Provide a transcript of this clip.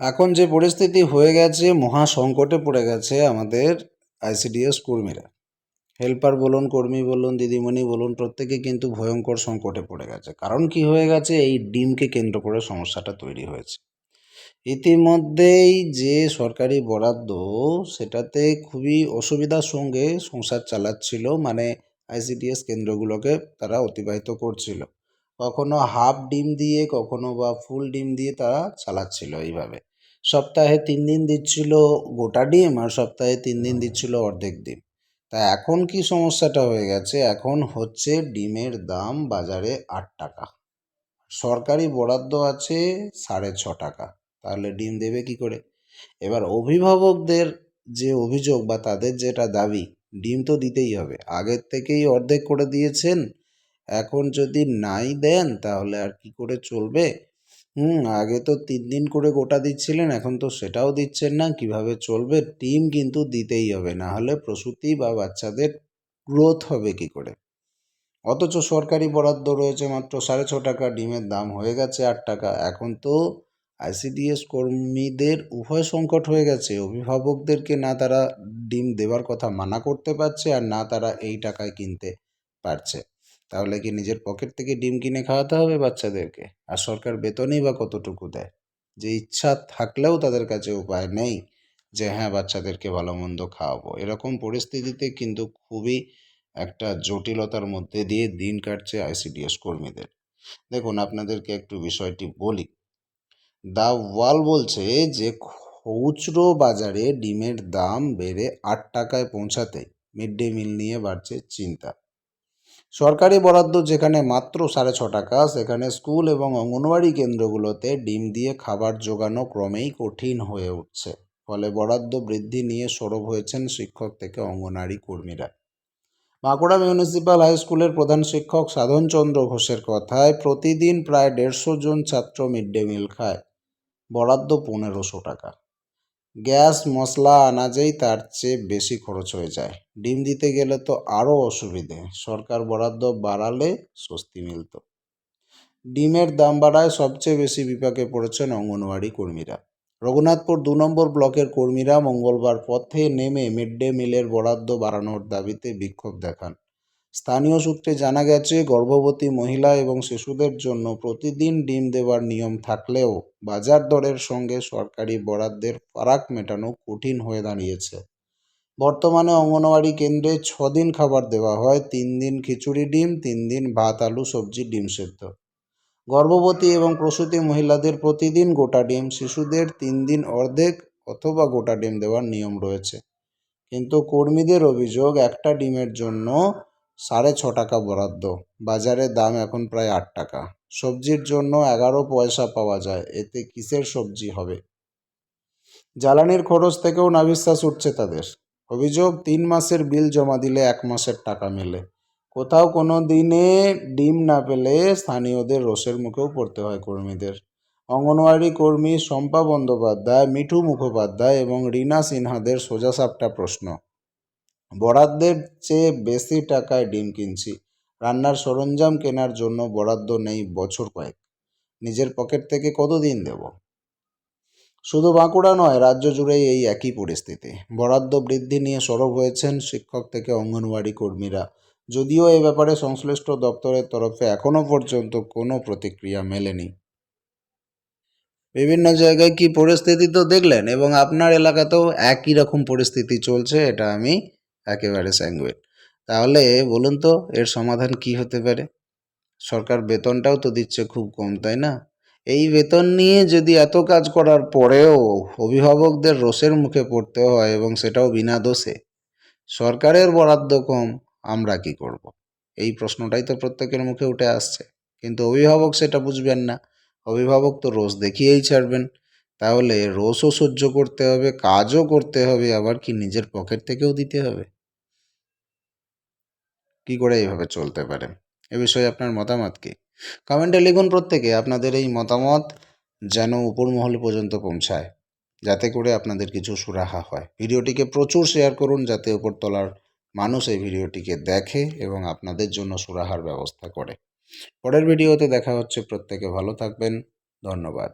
এখন যে পরিস্থিতি হয়ে গেছে, মহা সংকটে পড়ে গেছে আমাদের আইসিডিএস কর্মীরা। হেল্পার বলুন, কর্মী বলুন, দিদিমণি বলুন, প্রত্যেকে কিন্তু ভয়ঙ্কর সংকটে পড়ে গেছে। কারণ কি হয়ে গেছে? এই ডিমকে কেন্দ্র করে সমস্যাটা তৈরি হয়েছে। ইতিমধ্যেই যে সরকারি বরাদ্দ, সেটাতে খুবই অসুবিধার সঙ্গে সংসার চালাচ্ছিল। মানে আইসিডিএস কেন্দ্রগুলোকে তারা অতিবাহিত করছিল। কখনো হাফ ডিম দিয়ে, কখনো বা ফুল ডিম দিয়ে তারা চালাচ্ছিল এইভাবে। সপ্তাহে তিন দিন দিচ্ছিল গোটা ডিম আর সপ্তাহে তিন দিন দিচ্ছিল অর্ধেক ডিম। তা এখন কি সমস্যাটা হয়ে গেছে? এখন হচ্ছে ডিমের দাম বাজারে আট টাকা। সরকারি বরাদ্দ আছে সাড়ে ছ টাকা। তাহলে ডিম দেবে কি করে? এবার অভিভাবকদের যে অভিযোগ বা তাদের যেটা দাবি, ডিম তো দিতেই হবে। আগের থেকেই অর্ধেক করে দিয়েছেন এখন যদি নাই দেন, তাহলে আর কি করে চলবে? হুম, আগে তো তিন দিন করে গোটা দিচ্ছিলেন, এখন তো সেটাও দিচ্ছেন না। কীভাবে চলবে? ডিম কিন্তু দিতেই হবে, না হলে প্রসূতি বা বাচ্চাদের গ্রোথ হবে কি করে? অথচ সরকারি বরাদ্দ রয়েছে মাত্র সাড়ে ছ টাকা, ডিমের দাম হয়ে গেছে আট টাকা। এখন তো আইসিডিএস কর্মীদের উভয় সংকট হয়ে গেছে। অভিভাবকদেরকে না তারা ডিম দেওয়ার কথা মানা করতে পারছে, আর না তারা এই টাকায় কিনতে পারছে। তাহলে কি নিজের পকেট থেকে ডিম কিনে খাওয়াতে হবে বাচ্চাদেরকে? আর সরকার বেতনই বা কতটুকু দেয়? যে ইচ্ছা থাকলেও তাদের কাছে উপায় নেই যে হ্যাঁ বাচ্চাদেরকে ভালো মন্দ খাওয়াবো। এরকম পরিস্থিতিতে কিন্তু খুবই একটা জটিলতার মধ্যে দিয়ে দিন কাটছে আইসিডিএস কর্মীদের। দেখুন, আপনাদেরকে একটু বিষয়টি বলি। দা ওয়াল বলছে যে, খুচরো বাজারে ডিমের দাম বেড়ে আট টাকায় পৌঁছাতে মিড ডে মিল নিয়ে বাড়ছে চিন্তা। সরকারি বরাদ্দ যেখানে মাত্র সাড়ে ছ টাকা, সেখানে স্কুল এবং অঙ্গনওয়াড়ি কেন্দ্রগুলোতে ডিম দিয়ে খাবার জোগানো ক্রমেই কঠিন হয়ে উঠছে। ফলে বরাদ্দ বৃদ্ধি নিয়ে সরব হয়েছেন শিক্ষক থেকে অঙ্গনওয়াড়ি কর্মীরা। বাঁকুড়া মিউনিসিপ্যাল হাই স্কুলের প্রধান শিক্ষক সাধনচন্দ্র ঘোষের কথায়, প্রতিদিন প্রায় দেড়শো জন ছাত্র মিড ডে মিল খায়। বরাদ্দ পনেরোশো টাকা। গ্যাস, মশলা, আনাজেই তার চেয়ে বেশি খরচ হয়ে যায়। ডিম দিতে গেলে তো আরও অসুবিধে, সরকার বরাদ্দ বাড়ালে স্বস্তি মিলত। ডিমের দাম বাড়ায় সবচেয়ে বেশি বিপাকে পড়েছেন অঙ্গনওয়াড়ি কর্মীরা। রঘুনাথপুর দু নম্বর ব্লকের কর্মীরা মঙ্গলবার পথে নেমে মিড ডে মিলের বরাদ্দ বাড়ানোর দাবিতে বিক্ষোভ দেখান। স্থানীয় সূত্রে জানা গেছে, গর্ভবতী মহিলা এবং শিশুদের জন্য প্রতিদিন ডিম দেওয়ার নিয়ম থাকলেও বাজার দরের সঙ্গে সরকারি বরাদ্দের ফারাক মেটানো কঠিন হয়ে দাঁড়িয়েছে। বর্তমানে অঙ্গনওয়াড়ি কেন্দ্রে ছদিন খাবার দেওয়া হয় তিন দিন খিচুড়ি ডিম তিন দিন ভাত, আলু, সবজি, ডিম সেদ্ধ। গর্ভবতী এবং প্রসূতি মহিলাদের প্রতিদিন গোটা ডিম, শিশুদের তিন দিন অর্ধেক অথবা গোটা ডিম দেওয়ার নিয়ম রয়েছে। কিন্তু কর্মীদের অভিযোগ, একটা ডিমের জন্য সাড়ে ছ টাকা বরাদ্দ। বাজারে দাম এখন প্রায় আট টাকা। সবজির জন্য এগারো পয়সা পাওয়া যায়। এতে কিসের সবজি হবে? জ্বালানির খরচ থেকেও নাভিশ্বাস উঠছে তাদের। অভিযোগ, তিন মাসের বিল জমা দিলে এক মাসের টাকা মেলে। কোথাও কোনো দিনে ডিম না পেলে স্থানীয়দের রোষের মুখেও পড়তে হয় কর্মীদের। অঙ্গনওয়াড়ি কর্মী শম্পা বন্দ্যোপাধ্যায়, মিঠু মুখোপাধ্যায় এবং রীনা সিনহাদের সোজাসাপটা প্রশ্ন। বরাদ্দের চেয়ে বেশি টাকায় ডিম কিনছি। রান্নার সরঞ্জাম কেনার জন্য বরাদ্দ নেই বছর কয়েক। নিজের পকেট থেকে কতদিন দেব? শুধু বাঁকুড়া নয়, রাজ্য জুড়েই এই একই পরিস্থিতি। বরাদ্দ বৃদ্ধি নিয়ে সরব হয়েছেন শিক্ষক থেকে অঙ্গনওয়াড়ি কর্মীরা। যদিও এ ব্যাপারে সংশ্লিষ্ট দপ্তরের তরফে এখনও পর্যন্ত কোনো প্রতিক্রিয়া মেলেনি। বিভিন্ন জায়গায় কি পরিস্থিতি তো দেখলেন এবং আপনার এলাকাতেও একই রকম পরিস্থিতি চলছে, এটা আমি একেবারে স্যাঙ্গুইন তাহলে বলুন তো, এর সমাধান কি হতে পারে? সরকার বেতনটাও তো দিচ্ছে খুব কম, তাই না? এই বেতন নিয়ে যদি এত কাজ করার পরেও অভিভাবকদের রোষের মুখে পড়তে হয় এবং সেটাও বিনা দোষে, সরকারের বরাদ্দ কম, আমরা কি করব। এই প্রশ্নটাই তো প্রত্যেকের মুখে উঠে আসছে। কিন্তু অভিভাবক সেটা বুঝবেন না। অভিভাবক তো রোজ দেখিয়েই ছাড়বেন। তাহলে রোজও সহ্য করতে হবে, কাজও করতে হবে, আবার কি নিজের পকেট থেকেও দিতে হবে? কি করে এইভাবে চলতে পারে? এ বিষয়ে আপনার মতামত কি? কমেন্টে লিখুন প্রত্যেকে আপনাদের এই মতামত যেন উপর মহল পর্যন্ত পৌঁছায়, যাতে করে আপনাদের কিছু সুরাহা হয়। ভিডিওটিকে প্রচুর শেয়ার করুন, যাতে উপরতলার মানুষ এই ভিডিওটিকে দেখে এবং আপনাদের জন্য সুরাহার ব্যবস্থা করে। পরের ভিডিওতে দেখা হচ্ছে, প্রত্যেকে ভালো থাকবেন, ধন্যবাদ।